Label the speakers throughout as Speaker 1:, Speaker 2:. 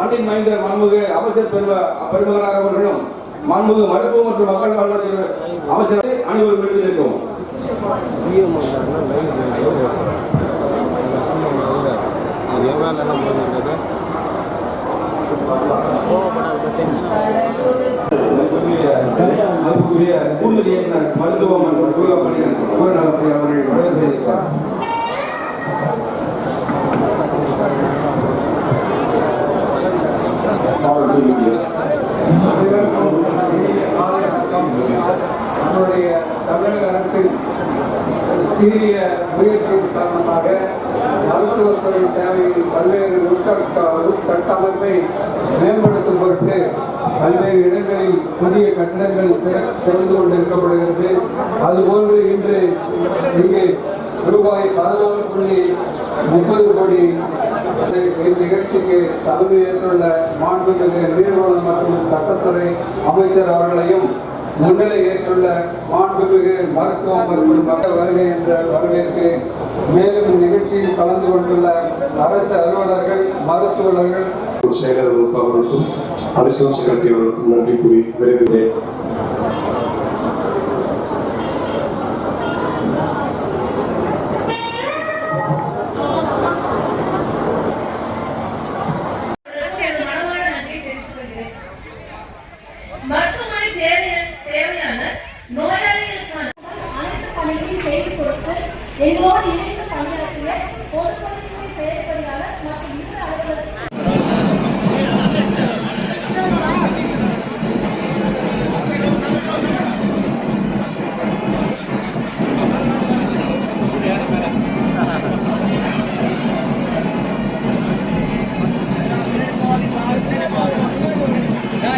Speaker 1: மண்ணின் மைந்த மாண்புமிகு அமைச்சர் பெரும பெருமகனார் அவர்களும் மாண்புமிகு மருத்துவம் மற்றும் மக்கள் நல்வாழ்வுத்துறை அமைச்சரை அனைவரும் எழுதி நிற்கவும் மதிப்புக்குரிய கூடுதல் இயக்குனர் மருத்துவம் மற்றும் குடும்ப பணியர் அவர்கள் வரவேற்கிறார்
Speaker 2: நம்முடைய தமிழக அரசின் சீரிய முயற்சியின் காரணமாக மருத்துவத்துறை சேவையின் பல்வேறு உட்கட்ட உட்கட்டமைப்பை மேம்படுத்தும் பொருட்டு பல்வேறு இடங்களில் புதிய கட்டிடங்கள் திற- திறந்து கொண்டிருக்கப்படுகிறது. அதுபோன்று இன்று இங்கே ரூபாய் பதினாலு புள்ளி முப்பது கோடி இந்நிகழ்ச்சிக்கு தலைமையேற்றுள்ள மாண்புமிகு நீர்வளம் மற்றும் சட்டத்துறை அமைச்சர் அவர்களையும் முன்னிலை ஏற்றுள்ள மாண்புமிகு மருத்துவம் மற்றும் மக்கள் வருகை என்ற வரவேற்கு மேலும் இந்நிகழ்ச்சியில் கலந்து கொண்டுள்ள அரசு அலுவலர்கள் மருத்துவர்கள்.
Speaker 3: செயலர் அவர்களுக்கும் அரசியல் செக்ரட்டரி அவர்களுக்கும் நன்றி கூறி விரைவுகிறேன்.
Speaker 4: அனைத்து செய்து கொடுத்து எங்களோடு இணைந்து பணியாற்றிய பொதுப்பணித்துறை செயற்பொறியாளர் மற்றும் இதர அலுவலர்கள்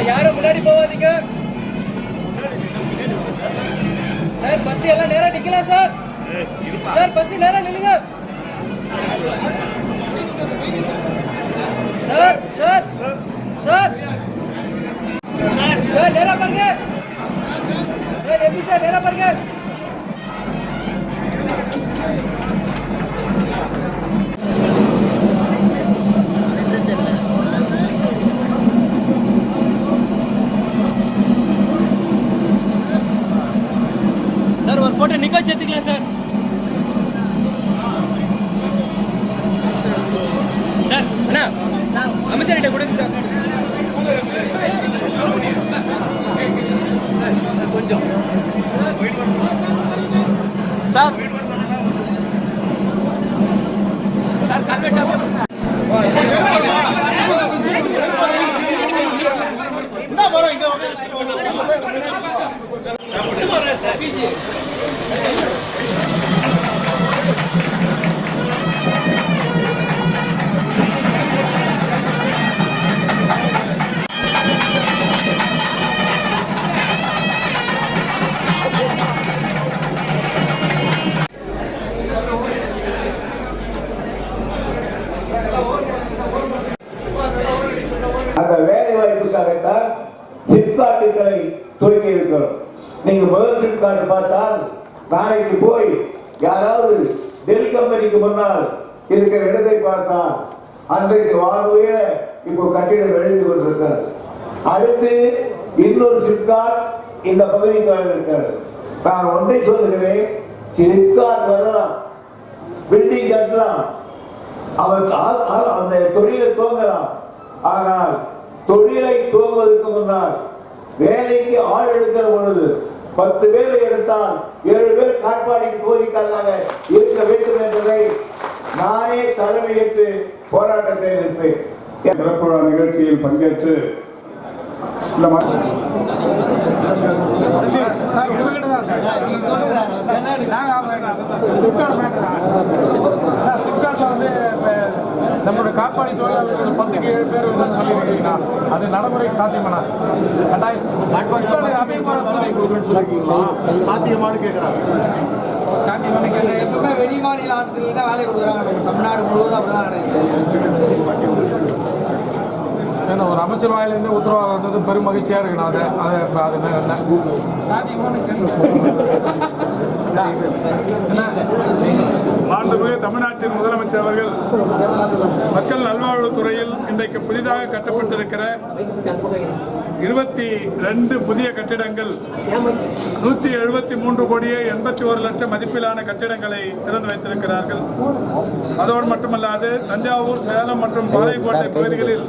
Speaker 5: யாரும் முன்னாடி போவாதீங்க சார் ஃபர்ஸ்ட் எல்லாம் நேரா நிக்கலாம் சார். சார் ஃபர்ஸ்ட் நேரா நில்லுங்க. அண்ணா அமைச்சர்கிட்ட கொடுங்க சார். கொஞ்சம். சார். சார் கல்வெட்டா
Speaker 6: அந்த டெல் முன்னால் இருக்கிற இடத்தை பார்த்தால் அன்றைக்கு வாழ்வைய இப்போ கட்டிடம் எழுதி கொண்டிருக்கிறது. அடுத்து இன்னொரு சிப்காட் இந்த பகுதிக்கு இருக்கிறது. நான் ஒன்றை சொல்லுகிறேன் சிப்காட் வரலாம் பில்டிங் கட்டலாம். அவன் அந்த தொழிலை துவங்கலாம். ஆனால் தொழிலை துவங்குவதற்கு முன்னால் வேலைக்கு ஆள் எடுக்கிற பொழுது பத்து பேரை எடுத்தால் ஏழு பேர் காட்பாடிக்கு கோரிக்கையாக இருக்க வேண்டும் என்பதை நானே தலைமையேற்று போராட்டத்தை நிற்பேன்
Speaker 3: சிறப்பு நிகழ்ச்சியில் பங்கேற்று இந்த ம-
Speaker 7: சிப்காட்ல வந்து இப்ப நம்மளுடைய காப்பாடி தொழிலாளர்கள் பத்துக்கு ஏழு பேர் வந்து சொல்லியிருக்கீங்கன்னா அது நடைமுறைக்கு சாத்தியமானா? சாத்தியமான கேள்வி
Speaker 5: எப்பவுமே வெளி மாநில ஆட்களுக்கு தான் வேலை கொடுக்குறாங்க. நம்ம தமிழ்நாடு முழுவதும் அப்படிதான் நடக்குது.
Speaker 7: ஏன்னா ஒரு அமைச்சர் வாயிலிருந்து உத்தரவாதம் வந்தது பெரும் மகிழ்ச்சியா இருக்கு நான் அதை அதை அது சாத்தியமான மாண்புமிகு தமிழ்நாட்டின் முதலமைச்சர் அவர்கள் மக்கள் நல்வாழ்வுத்துறையில் இன்றைக்கு புதிதாக கட்டப்பட்டிருக்கிற இருபத்தி ரெண்டு புதிய கட்டிடங்கள் நூத்தி எழுபத்தி மூன்று கோடியே எண்பத்தி ஒரு லட்சம் மதிப்பிலான கட்டிடங்களை திறந்து வைத்திருக்கிறார்கள். அதோடு மட்டுமல்லாது தஞ்சாவூர் சேலம் மற்றும் பாளையங்கோட்டை பகுதிகளில்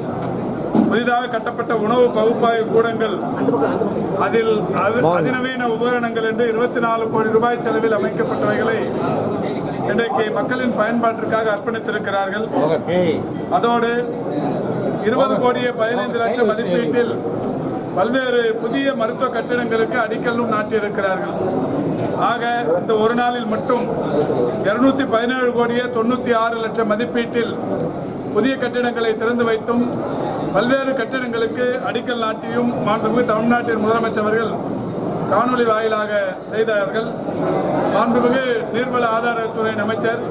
Speaker 7: புதிதாக கட்டப்பட்ட உணவு பகுப்பாய்வு கூடங்கள் அதில் அது- அதிநவீன உபகரணங்கள் என்று இருபத்தி நாலு கோடி ரூபாய் செலவில் அமைக்கப்பட்டவைகளை இன்றைக்கு மக்களின் பயன்பாட்டிற்காக அர்ப்பணித்திருக்கிறார்கள். அதோடு இருபது கோடியே பதினைந்து லட்சம் மதிப்பீட்டில் பல்வேறு புதிய மருத்துவ கட்டிடங்களுக்கு அடிக்கல்லும் நாட்டியிருக்கிறார்கள். ஆக இந்த ஒரு நாளில் மட்டும் இருநூத்தி பதினேழு கோடியே தொண்ணூத்தி ஆறு லட்சம் மதிப்பீட்டில் புதிய கட்டிடங்களை திறந்து வைத்தும் பல்வேறு கட்டிடங்களுக்கு அடிக்கல் நாட்டியும் மாண்புமிகு தமிழ்நாட்டின் முதலமைச்சர் அவர்கள் காணொலி வாயிலாக செய்தார்கள். மாண்புமிகு நீர்வள ஆதாரத்துறை அமைச்சர்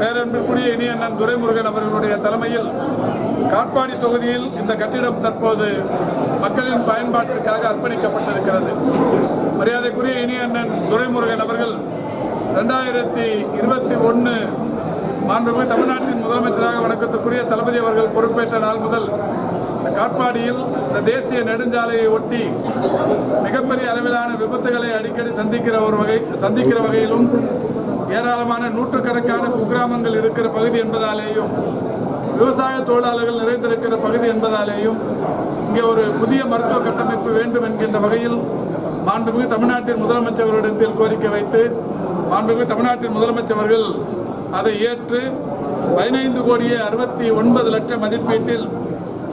Speaker 7: பேரன்பிற்குரிய இனியண்ணன் துரைமுருகன் அவர்களுடைய தலைமையில் காட்பாடி தொகுதியில் இந்த கட்டிடம் தற்போது மக்களின் பயன்பாட்டிற்காக அர்ப்பணிக்கப்பட்டிருக்கிறது. மரியாதைக்குரிய இனியண்ணன் துரைமுருகன் அவர்கள் ரெண்டாயிரத்தி இருபத்தி ஒன்று மாண்புமிகு தமிழ்நாட்டின் முதலமைச்சராக வணக்கத்துக்குரிய தளபதி அவர்கள் பொறுப்பேற்ற நாள் முதல் காட்பாடியில் இந்த தேசிய நெடுஞ்சாலையை ஒட்டி மிகப்பெரிய அளவிலான விபத்துகளை அடிக்கடி சந்திக்கிற ஒரு வகை சந்திக்கிற வகையிலும் ஏராளமான நூற்றுக்கணக்கான குக்கிராமங்கள் இருக்கிற பகுதி என்பதாலேயும் விவசாய தொழிலாளர்கள் நிறைந்திருக்கிற பகுதி என்பதாலேயும் இங்கே ஒரு புதிய மருத்துவ கட்டமைப்பு வேண்டும் என்கின்ற வகையில் மாண்புமிகு தமிழ்நாட்டின் முதலமைச்சர்களிடத்தில் கோரிக்கை வைத்து மாண்புமிகு தமிழ்நாட்டின் முதலமைச்சர்கள் அதை ஏற்று பதினைந்து கோடியே அறுபத்தி ஒன்பது லட்சம் மதிப்பீட்டில்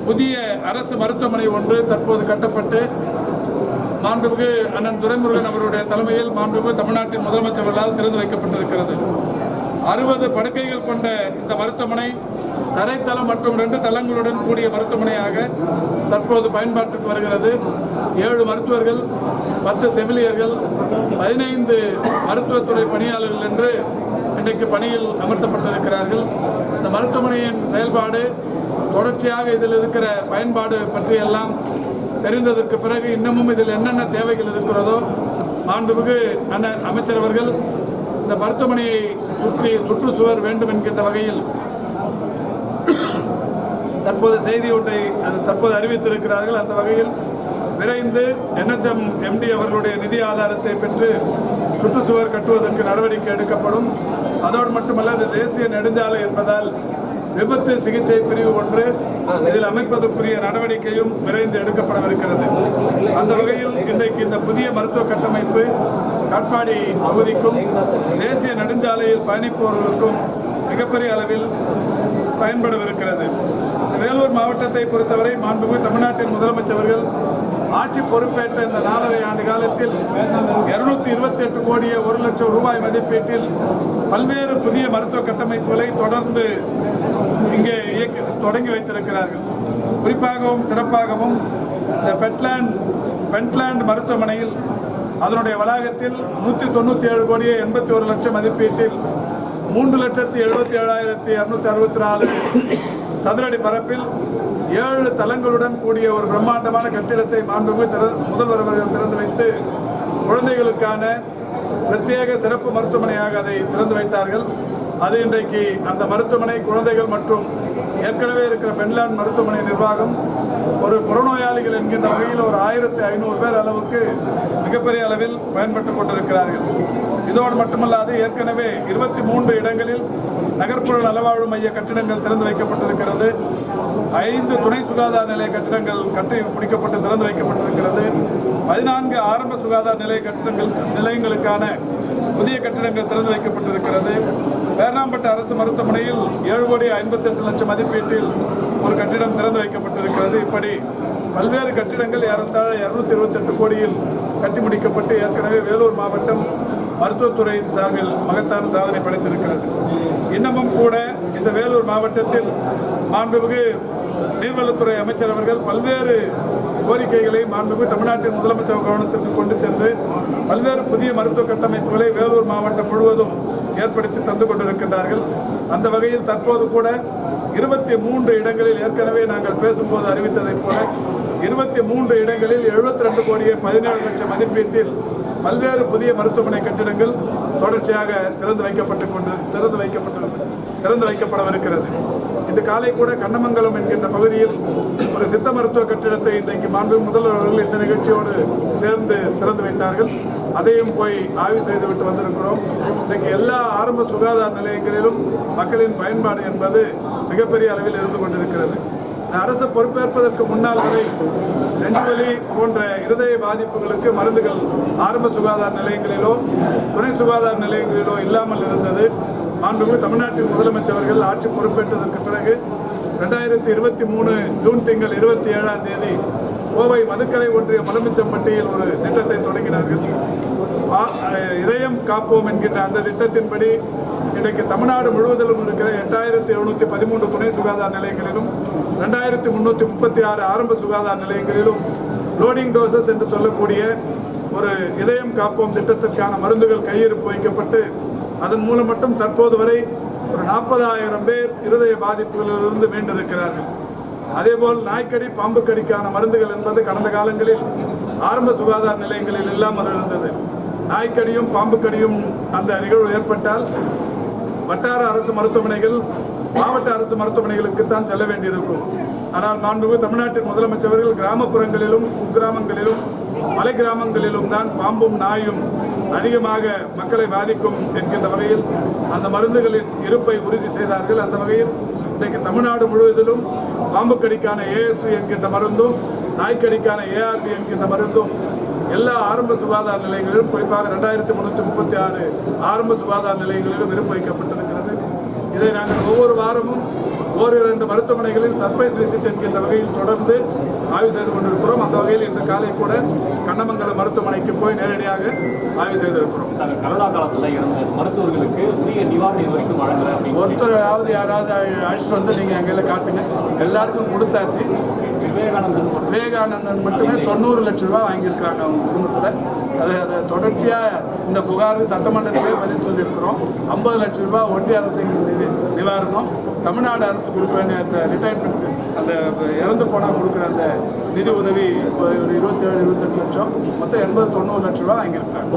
Speaker 7: புதிய அரசு மருத்துவமனை ஒன்று தற்போது கட்டப்பட்டு மாண்புமிகு அண்ணன் துரைமுருகன் அவருடைய தலைமையில் மாண்புமிகு தமிழ்நாட்டின் முதலமைச்சர்களால் திறந்து வைக்கப்பட்டிருக்கிறது. அறுபது படுக்கைகள் கொண்ட இந்த மருத்துவமனை தரைத்தளம் மற்றும் ரெண்டு தளங்களுடன் கூடிய மருத்துவமனையாக தற்போது பயன்பாட்டுக்கு வருகிறது. ஏழு மருத்துவர்கள் பத்து செவிலியர்கள் பதினைந்து மருத்துவத்துறை பணியாளர்கள் என்று இன்றைக்கு பணியில் அமர்த்தப்பட்டிருக்கிறார்கள். இந்த மருத்துவமனையின் செயல்பாடு தொடர்ச்சியாக இதில் இருக்கிற பயன்பாடு பற்றியெல்லாம் தெரிந்ததற்கு பிறகு இன்னமும் இதில் என்னென்ன தேவைகள் இருக்கிறதோ மாண்புமிகு அண்ணன் அமைச்சர் அவர்கள் இந்த மருத்துவமனையை சுற்றி சுற்றுச்சுவர் வேண்டும் என்கின்ற வகையில் தற்போது செய்தி ஒன்றை தற்போது அறிவித்திருக்கிறார்கள். அந்த வகையில் விரைந்து என்எச்எம் எம்டி அவர்களுடைய நிதி ஆதாரத்தை பெற்று சுற்றுச்சுவர் கட்டுவதற்கு நடவடிக்கை எடுக்கப்படும். அதோடு மட்டுமல்ல இது தேசிய நெடுஞ்சாலை என்பதால் விபத்து சிகிச்சை பிரிவு ஒன்று இதில் அமைப்பதற்குரிய நடவடிக்கையும் விரைந்து எடுக்கப்படவிருக்கிறது. அந்த வகையில் இன்றைக்கு இந்த புதிய மருத்துவ கட்டமைப்பு காட்பாடி பகுதிக்கும் தேசிய நெடுஞ்சாலையில் பயணிப்பவர்களுக்கும் மிகப்பெரிய அளவில் பயன்படவிருக்கிறது. வேலூர் மாவட்டத்தை பொறுத்தவரை மாண்புமிகு தமிழ்நாட்டின் முதலமைச்சர் அவர்கள் ஆட்சி பொறுப்பேற்ற இந்த நாலரை ஆண்டு காலத்தில் இருநூத்தி இருபத்தி எட்டு கோடியே ஒரு லட்சம் ரூபாய் மதிப்பீட்டில் பல்வேறு புதிய மருத்துவ கட்டமைப்புகளை தொடர்ந்து இங்கே இயக்கி தொடங்கி வைத்திருக்கிறார்கள். குறிப்பாகவும் சிறப்பாகவும் இந்த பெட்லேண்ட் பென்ட்லேண்ட் மருத்துவமனையில் அதனுடைய வளாகத்தில் நூற்றி தொண்ணூற்றி ஏழு கோடியே எண்பத்தி ஒரு லட்சம் மதிப்பீட்டில் மூன்று லட்சத்தி எழுபத்தி ஏழாயிரத்தி இரநூத்தி அறுபத்தி நாலு சதுரடி பரப்பில் ஏழு தளங்களுடன் கூடிய ஒரு பிரம்மாண்டமான கட்டிடத்தை மாண்புமிகு முதல்வர் அவர்கள் திறந்து வைத்து குழந்தைகளுக்கான பிரத்யேக சிறப்பு மருத்துவமனையாக அதை திறந்து வைத்தார்கள். அது இன்றைக்கு அந்த மருத்துவமனை குழந்தைகள் மற்றும் ஏற்கனவே இருக்கிற பெண்லாண்ட் மருத்துவமனை நிர்வாகம் ஒரு புறநோயாளிகள் என்கின்ற வகையில் ஒரு ஆயிரத்தி ஐநூறு பேர் அளவுக்கு மிகப்பெரிய அளவில் பயன்பட்டு கொண்டிருக்கிறார்கள். இதோடு மட்டுமல்லாது ஏற்கனவே இருபத்தி மூன்று இடங்களில் நகர்ப்புற நலவாழ்வு மைய கட்டிடங்கள் திறந்து வைக்கப்பட்டிருக்கிறது. ஐந்து துணை சுகாதார நிலைய கட்டிடங்கள் கட்டி முடிக்கப்பட்டு திறந்து வைக்கப்பட்டிருக்கிறது. பதினான்கு ஆரம்ப சுகாதார நிலைய கட்டிடங்கள் நிலையங்களுக்கான புதிய கட்டிடங்கள் திறந்து வைக்கப்பட்டிருக்கிறது. பேரணாம்பட்டு அரசு மருத்துவமனையில் ஏழு கோடி ஐம்பத்தி எட்டு லட்சம் மதிப்பீட்டில் ஒரு கட்டிடம் திறந்து வைக்கப்பட்டிருக்கிறது. இப்படி பல்வேறு கட்டிடங்கள் ஏறத்தாழ இருநூத்தி இருபத்தெட்டு கோடியில் கட்டி முடிக்கப்பட்டு ஏற்கனவே வேலூர் மாவட்டம் மருத்துவத்துறையின் சார்பில் மகத்தான சாதனை படைத்திருக்கிறது. இன்னமும் கூட இந்த வேலூர் மாவட்டத்தில் மாண்புமிகு நீர்வளத்துறை அமைச்சர் அவர்கள் பல்வேறு கோரிக்கைகளை மாண்புமிகு தமிழ்நாட்டின் முதலமைச்சர் கவனத்திற்கு கொண்டு சென்று பல்வேறு புதிய மருத்துவ கட்டமைப்புகளை வேலூர் மாவட்டம் முழுவதும் ஏற்படுத்தி தந்து கொண்டிருக்கின்றார்கள். அந்த வகையில் தற்போது கூட இருபத்தி மூன்று இடங்களில் ஏற்கனவே நாங்கள் பேசும்போது அறிவித்ததைப் போல இருபத்தி மூன்று இடங்களில் எழுபத்தி ரெண்டு கோடியே பதினேழு லட்சம் மதிப்பீட்டில் பல்வேறு புதிய மருத்துவமனை கட்டிடங்கள் தொடர்ச்சியாக திறந்து வைக்கப்பட்டு கொண்டு திறந்து வைக்கப்பட்டு திறந்து வைக்கப்படவிருக்கிறது. இன்று காலை கூட கண்ணமங்கலம் என்கின்ற பகுதியில் ஒரு சித்த மருத்துவ கட்டிடத்தை இன்றைக்கு மாண்பு முதல்வர் அவர்கள் இந்த நிகழ்ச்சியோடு சேர்ந்து திறந்து வைத்தார்கள். அதையும் போய் ஆய்வு செய்துவிட்டு வந்திருக்கிறோம். இன்றைக்கு எல்லா ஆரம்ப சுகாதார நிலையங்களிலும் மக்களின் பயன்பாடு என்பது மிகப்பெரிய அளவில் இருந்து கொண்டிருக்கிறது. அரசு பொறுப்பேற்பதற்கு முன்னால் வரை நெஞ்சுவலி போன்ற இருதய பாதிப்புகளுக்கு மருந்துகள் ஆரம்ப சுகாதார நிலையங்களிலோ துணை சுகாதார நிலையங்களிலோ இல்லாமல் இருந்தது. மாண்புமிகு தமிழ்நாட்டின் முதலமைச்சர்கள் ஆட்சி பொறுப்பேற்றதற்கு பிறகு ரெண்டாயிரத்தி இருபத்தி மூணு ஜூன் திங்கள் இருபத்தி ஏழாம் தேதி கோவை மதுக்கரை ஒன்றிய மலமிச்சம்பட்டியில் ஒரு திட்டத்தை தொடங்கினார்கள். இதயம் காப்போம் என்கின்ற அந்த திட்டத்தின்படி இன்றைக்கு தமிழ்நாடு முழுவதிலும் இருக்கிற எட்டாயிரத்தி எழுநூற்றி பதிமூன்று துணை சுகாதார நிலையங்களிலும் ரெண்டாயிரத்தி முந்நூற்றி முப்பத்தி ஆறு ஆரம்ப சுகாதார நிலையங்களிலும் லோடிங் டோசஸ் என்று சொல்லக்கூடிய ஒரு இதயம் காப்போம் திட்டத்திற்கான மருந்துகள் கையிருப்பு வைக்கப்பட்டு அதன் மூலம் மட்டும் தற்போது வரை ஒரு நாற்பதாயிரம் பேர் இருதய பாதிப்புகளிலிருந்து மீண்டிருக்கிறார்கள். அதேபோல் நாய்க்கடி பாம்பு கடிக்கான மருந்துகள் என்பது கடந்த காலங்களில் ஆரம்ப சுகாதார நிலையங்களில் இல்லாமல் இருந்தது. நாய்க்கடியும் பாம்பு கடியும் அந்த நிகழ்வு ஏற்பட்டால் வட்டார அரசு மருத்துவமனைகள் மாவட்ட அரசு மருத்துவமனைகளுக்கு தான் செல்ல வேண்டியிருக்கும். ஆனால் மாண்புமிகு தமிழ்நாட்டின் முதலமைச்சர்கள் கிராமப்புறங்களிலும் குக்கிராமங்களிலும் மலை கிராமங்களிலும் தான் பாம்பும் நாயும் அதிகமாக மக்களை பாதிக்கும் என்கின்ற வகையில் அந்த மருந்துகளின் இருப்பை உறுதி செய்தார்கள். அந்த வகையில் இன்றைக்கு தமிழ்நாடு முழுவதிலும் பாம்பு கடிக்கான ஏஎஸ்வி என்கின்ற மருந்தும் நாய்க்கடிக்கான ஏஆர்பி என்கின்ற மருந்தும் எல்லா ஆரம்ப சுகாதார நிலையங்களிலும் குறிப்பாக ரெண்டாயிரத்தி முன்னூற்றி முப்பத்தி ஆறு ஆரம்ப சுகாதார நிலையங்களிலும் இருப்பு வைக்கப்பட்டிருக்கிறது. இதை நாங்கள் ஒவ்வொரு வாரமும் ஓரிரண்டு மருத்துவமனைகளில் சர்ப்ரைஸ் விசிட் என்கின்ற வகையில் தொடர்ந்து ஆய்வு செய்து கொண்டிருக்கிறோம். அந்த வகையில் இன்று காலை கூட கண்ணமங்கலம் மருத்துவமனைக்கு போய் நேரடியாக ஆய்வு செய்திருக்கிறோம்.
Speaker 8: சார் கரோனா காலத்துல இருந்த மருத்துவர்களுக்கு உரிய நிவாரணம் வரைக்கும் வழங்கல
Speaker 7: ஒருத்தராவது யாராவது அழைச்சிட்டு வந்து நீங்கள் எங்களை காட்டுங்க. எல்லாருக்கும் கொடுத்தாச்சு.
Speaker 8: விவேகானந்தன்
Speaker 7: விவேகானந்தன் மட்டுமே தொண்ணூறு லட்ச ரூபாய் வாங்கியிருக்காங்க அவங்க குடும்பத்தில். அது அதை தொடர்ச்சியாக இந்த புகார் சட்டமன்றத்திலே பதில் சொல்லியிருக்கிறோம். ஐம்பது லட்ச ரூபாய் ஒன்றிய அரசின் நிதி நிவாரணம். தமிழ்நாடு அரசு கொடுக்க வேண்டிய அந்த ரிட்டையர்மெண்ட் அந்த இறந்து போனால் கொடுக்குற அந்த நிதி உதவி இப்போ ஒரு இருபத்தேழு இருபத்தெட்டு லட்சம். மொத்தம் எண்பது தொண்ணூறு லட்ச ரூபாய் வாங்கியிருக்காங்க.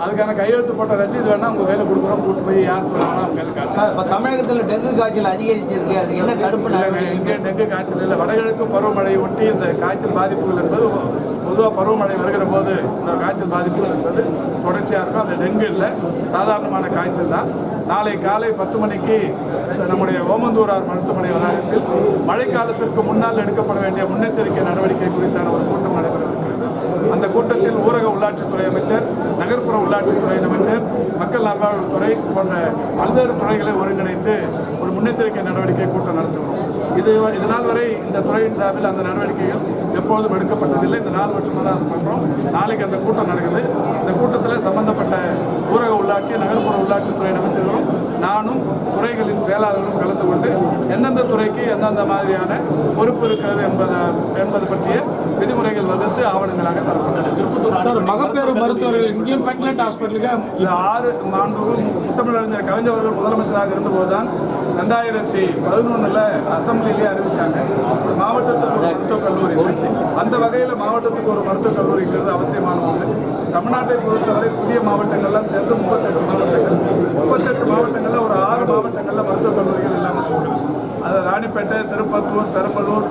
Speaker 7: அதுக்கான- கையெழுத்து போட்ட ரசீது வேணா உங்க கையில் கொடுக்குறோம் கூட்டு போய் யார் சொல்லுவாங்களோ அவங்க
Speaker 5: இப்போ தமிழகத்தில் டெங்கு காய்ச்சல் அதிகரிச்சிருக்கு அதுக்கு என்ன தடுப்பு
Speaker 7: இல்லைங்க,
Speaker 5: நடவடிக்கை?
Speaker 7: இங்கே டெங்கு காய்ச்சல் இல்லை. வடகிழக்கு பருவமழை ஒட்டி இந்த காய்ச்சல் பாதிப்புகள் என்பது பொதுவாக பருவமழை வருகிற போது இந்த காய்ச்சல் பாதிப்புகள் என்பது தொடர்ச்சியாக இருக்கும். அந்த டெங்கு இல்லை. சாதாரணமான காய்ச்சல் தான். நாளை காலை பத்து மணிக்கு நம்முடைய ஓமந்தூரார் மருத்துவமனை வளாகத்தில் மழைக்காலத்திற்கு முன்னால் எடுக்கப்பட வேண்டிய முன்னெச்சரிக்கை நடவடிக்கை குறித்தான ஒரு கூட்டம் நடைபெறவிருக்கிறது அந்த கூட்டத்தில் ஊரக உள்ளாட்சித்துறை அமைச்சர் நகர்ப்புற உள்ளாட்சித்துறை அமைச்சர் மக்கள் நல்வாழ்வுத்துறை போன்ற பல்வேறு துறைகளை ஒருங்கிணைத்து ஒரு முன்னெச்சரிக்கை நடவடிக்கை கூட்டம் நடத்துகிறோம். இது இதனால் வரை இந்த துறையின் சார்பில் அந்த நடவடிக்கைகள் எப்போதும் எடுக்கப்பட்டதில்லை. இந்த நாலு வருஷமாக தான் பண்ணுறோம் நாளைக்கு அந்த கூட்டம் நடக்குது. இந்த கூட்டத்தில் சம்பந்தப்பட்ட ஊரக உள்ளாட்சி நகர்ப்புற உள்ளாட்சித்துறை அமைச்சர் நானும் துறைகளின் செயலாளர்களும் கலந்து கொண்டு எந்தெந்த துறைக்கு எந்தெந்த மாதிரியான பொறுப்பு இருக்கிறது என்பதை என்பது பற்றிய விதிமுறைகள் வகுத்து ஆவணங்களாக தரப்பட்டது.
Speaker 5: சார் மகப்பேறு மருத்துவர்கள் இங்கேயும் பெட்லெட் ஹாஸ்பிட்டலுக்கு
Speaker 7: ஆறு மாண்பு முத்தமிழறிஞர் கலைஞர்கள் முதலமைச்சராக இருந்தபோது தான் ரெண்டாயிரத்தி பதினொன்றில் அசம்பிளிலேயே அறிவிச்சாங்க. ஒரு மாவட்டத்துக்கு ஒரு மருத்துவக் கல்லூரி. அந்த வகையில் மாவட்டத்துக்கு ஒரு மருத்துவக் கல்லூரிங்கிறது அவசியமான ஒன்று தமிழ்நாட்டை பொறுத்தவரை புதிய மாவட்டங்கள்லாம் சேர்ந்து முப்பத்தெட்டு மாவட்டங்கள் முப்பத்தெட்டு மாவட்டங்களில் ஒரு ஆறு மாவட்டங்களில் மருத்துவக் கல்லூரிகள் இல்லாமல் இருக்கிறது அது ராணிப்பேட்டை திருப்பத்தூர் பெரம்பலூர்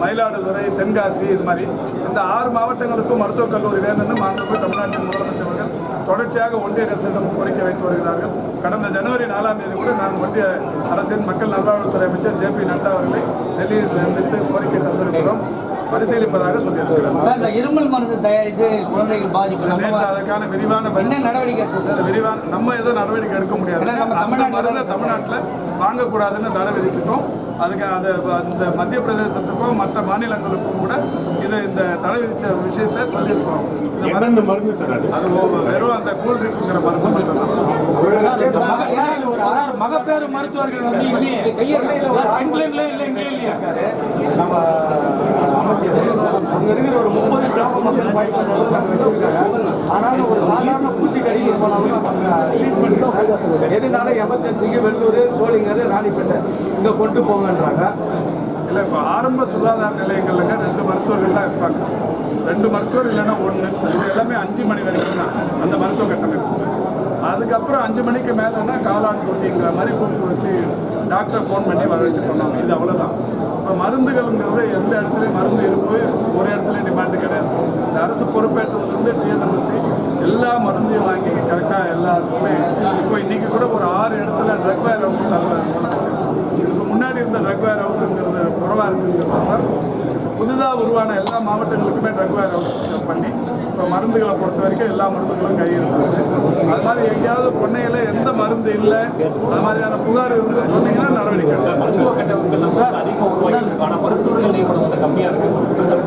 Speaker 7: மயிலாடுதுறை தென்காசி இது மாதிரி இந்த ஆறு மாவட்டங்களுக்கும் மருத்துவக் கல்லூரி வேணும்னு மாண்புமிகு தமிழ்நாட்டின் முதலமைச்சர் அவர்கள் தொடர்ச்சியாக ஒன்றிய அரசிடம் கோரிக்கை வைத்து வருகிறார்கள். கடந்த ஜனவரி நாலாம் தேதி கூட நான் ஒன்றிய அரசின் மக்கள் நல்வாழ்வுத்துறை அமைச்சர் ஜே பி நட்டா அவர்களை டெல்லியில் சந்தித்து கோரிக்கை தந்திருக்கிறோம். பரிசீலிப்பதாக சொல்லியிருக்கிறார்.
Speaker 5: இருமல் மருந்து தயாரித்து குழந்தைகள் பாதிப்பு.
Speaker 7: அதற்கான விரிவான
Speaker 5: நடவடிக்கை
Speaker 7: விரிவான நம்ம எதுவும் நடவடிக்கை எடுக்க முடியாது. அந்த
Speaker 5: தமிழ்நாட்டுல
Speaker 7: மருந்தை தமிழ்நாட்டில் வாங்கக்கூடாதுன்னு தடை விதிச்சிட்டோம். அதுக்கு அது அந்த மத்திய பிரதேசத்துக்கும் மற்ற மாநிலங்களுக்கும் கூட இது இந்த தடை விதிச்ச விஷயத்தை சொல்லியிருக்கிறோம் இந்த மருந்து அது? ஓ- வெறும் அந்த கூல் ட்ரிங்க்ங்கிற மருந்து மட்டும்
Speaker 5: மகப்பேறு மருத்துவர்கள் வந்து இல்லையே இல்லை இல்லை இங்கே இல்லையா?
Speaker 2: நம்ம அமைச்சர் அங்க இருக்கிற ஒரு முப்பது கிராமங்கள் வச்சிருக்காங்க. ஆனாலும் ஒரு சாதாரண பூச்சிக்கடி போனாலும் அவங்க ட்ரீட்மெண்ட் எதுனால எமர்ஜென்சிக்கு வெள்ளூர் சோளிங்கர் ராணிப்பேட்டை இங்க கொண்டு போங்கன்றாங்க.
Speaker 7: இல்லை இப்போ ஆரம்ப சுகாதார நிலையங்கள்லங்க ரெண்டு மருத்துவர்கள் தான் இருப்பாங்க. ரெண்டு மருத்துவர் இல்லைன்னா ஒன்று எல்லாமே அஞ்சு மணி வரைக்கும் தான். அந்த மருத்துவ கட்டமைப்பு. அதுக்கப்புறம் அஞ்சு மணிக்கு மேலேனா காலான் போட்டிங்கிற மாதிரி கூப்பிட்டு வச்சு டாக்டர் ஃபோன் பண்ணி வர வச்சு பண்ணாங்க இது அவ்வளோதான் இப்போ மருந்துகள்ங்கிறது எந்த இடத்துலையும் மருந்து இருப்பு ஒரு இடத்துலையும் டிமாண்டு கிடையாது. இந்த அரசு பொறுப்பேற்றதுலேருந்து டிஎன்எம்எஸ்சி எல்லா மருந்தையும் வாங்கி கரெக்டாக எல்லாருக்குமே இப்போ இன்றைக்கி கூட ஒரு ஆறு இடத்துல ட்ரக் வேர் ஹவுஸ் இதுக்கு முன்னாடி இருந்த ட்ரக் வேர் ஹவுஸுங்கிறது குறவாக இருக்குங்கிறதால புதிதாக உருவான எல்லா மாவட்டங்களுக்குமே ட்ரக் வேர் ஹவுஸ் பண்ணி இப்போ மருந்துகளை பொறுத்த வரைக்கும் எல்லா மருந்துகளும் கை இருக்குது அது மாதிரி எங்கேயாவது பொன்னையில் எந்த மருந்து இல்லை அது மாதிரியான புகார் இருந்து சொன்னீங்கன்னா நடவடிக்கை
Speaker 8: மருத்துவர்கள் கம்மியாக இருக்கு.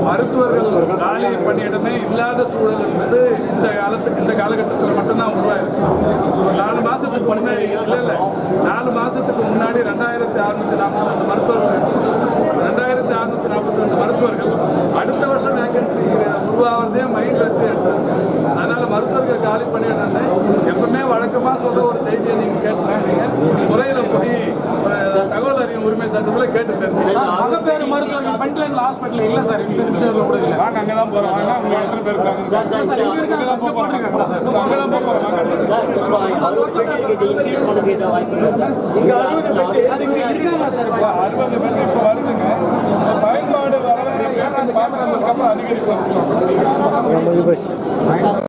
Speaker 7: மருத்துவர்கள் காலி பணியிடமே இல்லாத சூழல் என்பது இந்த காலத்துக்கு இந்த காலகட்டத்தில் மட்டும்தான் உருவாயிருக்கு. ஒரு நாலு மாசத்துக்கு முன்னாடி இல்லை இல்லை. நாலு மாசத்துக்கு முன்னாடி ரெண்டாயிரத்தி அறுநூத்தி நாற்பத்தி ரெண்டு மருத்துவர்கள் ரெண்டாயிரத்தி அறுநூத்தி நாற்பத்தி ரெண்டு மருத்துவர்கள் அடுத்த வருஷம் வேகன்சி உருவாகிறதே மைண்ட் வச்சு எடுத்தாங்க அதனால மருத்துவர்கள் காலி பணியிடம் எப்பவுமே வழக்கமா சொல்ற ஒரு செய்தியை நீங்க கேட்டுருக்கீங்க துறையில போய் தகவல் அறியும் உரிமை சட்டத்தில் கேட்டு தெரிஞ்சுக்கலாம்.
Speaker 2: மகப்பேறு மருத்துவர்கள் ஃப்ரண்ட்லைன் ஹாஸ்பிட்டல் இல்லை சார். இங்கே திருச்சியூரில் கூட இல்லை.
Speaker 7: வாங்க அங்கதான் போறோம். வாங்க அங்க எத்தனை பேர் இருக்காங்க? அங்கதான் போக போறோம். அங்கதான் போக போறோம். வாங்க. இப்போ அறுபது பேர் இப்போ வருதுங்க. பயன்பாடு வர வேண்டிய பேர் பார்க்கறதுக்கு அப்புறம் அதிகரிக்கும்